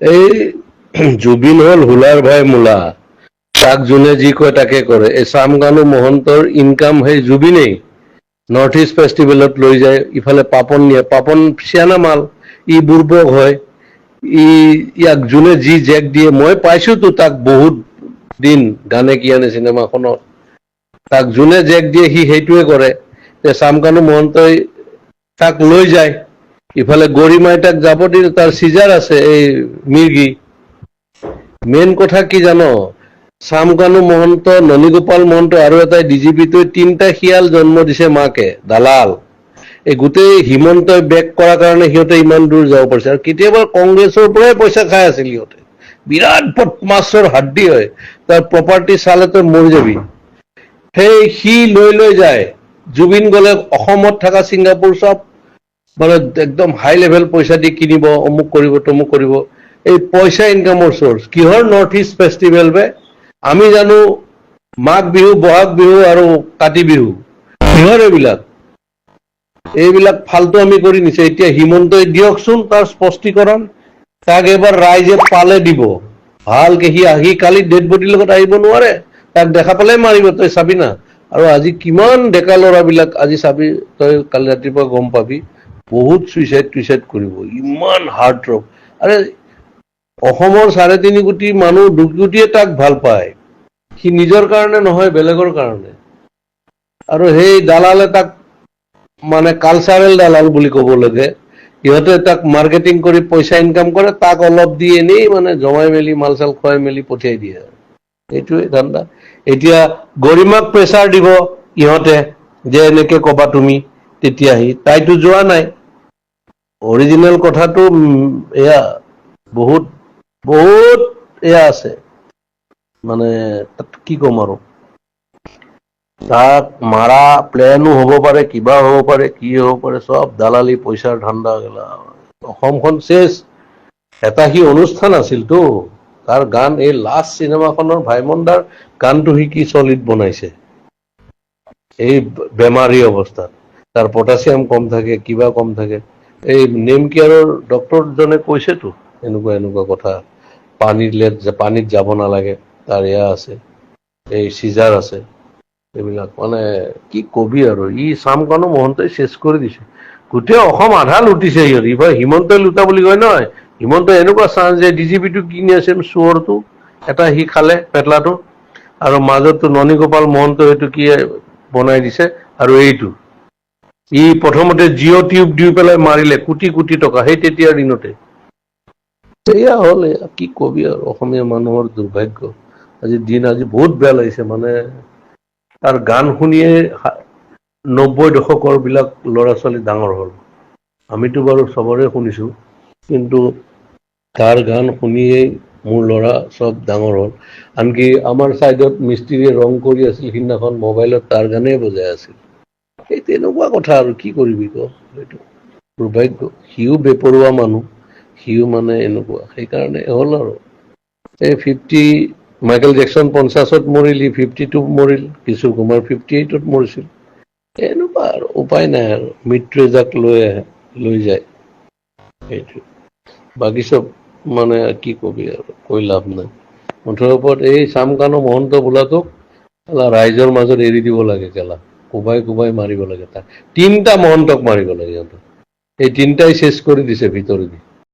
এই জুবিন হল হুলাৰ ভাই মূলা তাক যোনে যি কয় তাকে কৰে এই চামগানু মহন্তৰ ইনকাম সেই জুবিনেই নৰ্থ ইষ্ট ফেষ্টিভেলত লৈ যায়, ইফালে পাপন নিয়ে, পাপন চিয়ানা মাল, ই বুৰ্বক হয়, ই ইয়াক যোনে যি জেক দিয়ে, মই পাইছোতো তাক বহুত দিন, গানে কি আনে চিনেমাখনত তাক যোনে জেক দিয়ে সি সেইটোৱে কৰে। যে চামকানু মহন্তই তাক লৈ যায়। ইফালে যাব দি তাৰ চিজাৰ আছে, এই মিৰ্গি মেইন কথা কি জানো? চামকানু মহন্ত, ননীগোপাল মহন্ত আৰু এটা ডিজিপিটোৱে তিনিটা শিয়াল জন্ম দিছে মাকে, দালাল। এই গোটেই হিমন্তই বেক কৰাৰ কাৰণে সিহঁতে ইমান দূৰ যাব পাৰিছে। আৰু কেতিয়াবা কংগ্ৰেছৰ পৰাই পইচা খাই আছিল সিহঁতে। বিৰাট বদমাছৰ হাড্ডি হয়। তাৰ প্ৰপাৰ্টি চালে তই মৰি যাবি। সেই সি লৈ লৈ যায়। জুবিন গলে অসমত থকা ছিংগাপুৰ চব। মানে একদম হাই লেভেল পইচা দি কিনিব, অমুক কৰিব, তমুক কৰিব। এই পইচা ইনকামৰ চ'ৰ্চ কিহৰ নৰ্থ ইষ্ট ফেষ্টিভেল বে? আমি জানো মাঘ বিহু, বহাগ বিহু আৰু কাতি বিহু। কিহৰ এইবিলাক? এইবিলাক ফাল্টু আমি কৰি নিছে। এতিয়া হিমন্তই দিয়কচোন তাৰ স্পষ্টীকৰণ। তাক এবাৰ ৰাইজে পালে দিব। ভালকে সি আহি কালি ডেড বডিৰ লগত আহিব নোৱাৰে। তাক দেখা পালে মাৰিব, তই চাবি না। আৰু আজি কিমান ডেকা ল'ৰাবিলাক, আজি চাবি, তই কালি ৰাতিপুৱা গম পাবি। বহুত চুইচাইড টুইচাইড কৰিব। ইমান হাৰ্ট ৰক আৰে, অসমৰ চাৰে তিনি কোটি মানুহ দুই তাক ভালো পায়। সি নিজৰ কাৰণে নহয়, বেলেগৰ কাৰণে। আৰু সেই দালালে তাক মানে কালচাৰেল দালাল বুলি ক'ব লাগে। সিহঁতে তাক মাৰ্কেটিং কৰি পইচা ইনকাম কৰে, তাক অলপ দি এনেই মানে জমাই মেলি মাল চাল খুৱাই মেলি পঠিয়াই দিয়ে। আৰু এইটোৱে ধান্দা। এতিয়া গৰিমাক প্ৰেচাৰ দিব ইহঁতে, যে এনেকে কবা তুমি। তেতিয়া আহি তাইতো যোৱা নাই। অৰিজিনেল কথাটো এয়া বহুত বহুত এয়া আছে। মানে তাত কি ক'ম আৰু? তাক মাৰা প্লেনো হ'ব পাৰে, কিবা হ'ব পাৰে, কি হ'ব পাৰে, চব দালালি, পইচাৰ ধান্দা, গেলা। অসমখন চেচ এটা সি অনুষ্ঠান আছিলতো। তাৰ গান, এই লাষ্ট চিনেমাখনৰ ভাইমন দাৰ গানটো সি কি চলিড বনাইছে? এই বেমাৰী অৱস্থাত। তাৰ পটাছিয়াম কম থাকে, কিবা কম থাকে। এই নেম কেয়াৰৰ ডক্তৰজনে কৈছেতো এনেকুৱা এনেকুৱা কথা। পানীত লে- পানীত যাব নালাগে, তাৰ এয়া আছে। এই চিজাৰ আছে, এইবিলাক। মানে কি কবি আৰু, ই চামকানু মহন্তই চেচ কৰি দিছে। গোটেই অসম আধা লুটিছে সিহঁত। ইফালে হিমন্তই লুটা বুলি কয় নহয়। হিমন্ত এনেকুৱা চান্স যে ডিজিপিটো কিনি আছে, চোৰটো, এটা সি খালে, পেটলাটো। আৰু মাজতো ননীগোপাল মহন্ত এইটো কি বনাই দিছে, আৰু এইটো। ই প্ৰথমতে জিঅ' টিউব দি পেলাই মাৰিলে, কোটি কোটি টকা। সেই তেতিয়াৰ দিনতে। এয়া হ'ল কি কবি আৰু অসমীয়া মানুহৰ দুৰ্ভাগ্য। আজি দিন আজি বহুত বেয়া লাগিছে মানে তাৰ গান শুনিয়ে নব্বৈ দশকৰ বিলাক ল'ৰা ছোৱালী ডাঙৰ হ'ল। আমিতো বাৰু চবৰে শুনিছো, কিন্তু তাৰ গান শুনিয়েই মোৰ ল'ৰা চব ডাঙৰ হ'ল। আনকি আমাৰ ছাইডত মিস্ত্ৰীয়ে ৰং কৰি আছিল, সিদিনাখন মোবাইলত তাৰ গানেই বজাই আছিল। সেই তেনেকুৱা কথা আৰু, কি কৰিবি ক? এইটো দুৰ্ভাগ্য। সিও বেপৰুৱা মানুহ, সিও মানে এনেকুৱা। সেইকাৰণে হ'ল আৰু। এই ফিফটি মাইকেল জেকচন পঞ্চাছত মৰিল, ই ফিফটি টু মৰিল, কিশোৰ কুমাৰ ফিফটি এইটত মৰিছিল। এনেকুৱা আৰু, উপায় নাই আৰু। মৃত্যুৱে যাক লৈ আহে, লৈ যায়। সেইটো। বাকী চব মানে কি কবি আৰু, কৈ লাভ নাই। মুঠৰ ওপৰত এই চামকানু মহন্ত বোলাটোক ৰাইজৰ মাজত এৰি দিব লাগে কেলা কোবাই কোবাই মাৰিব লাগে তাক। তিনিটা মহন্তক মাৰিব লাগে সিহঁতক। এই তিনিটাই শেষ কৰি দিছে ভিতৰেদি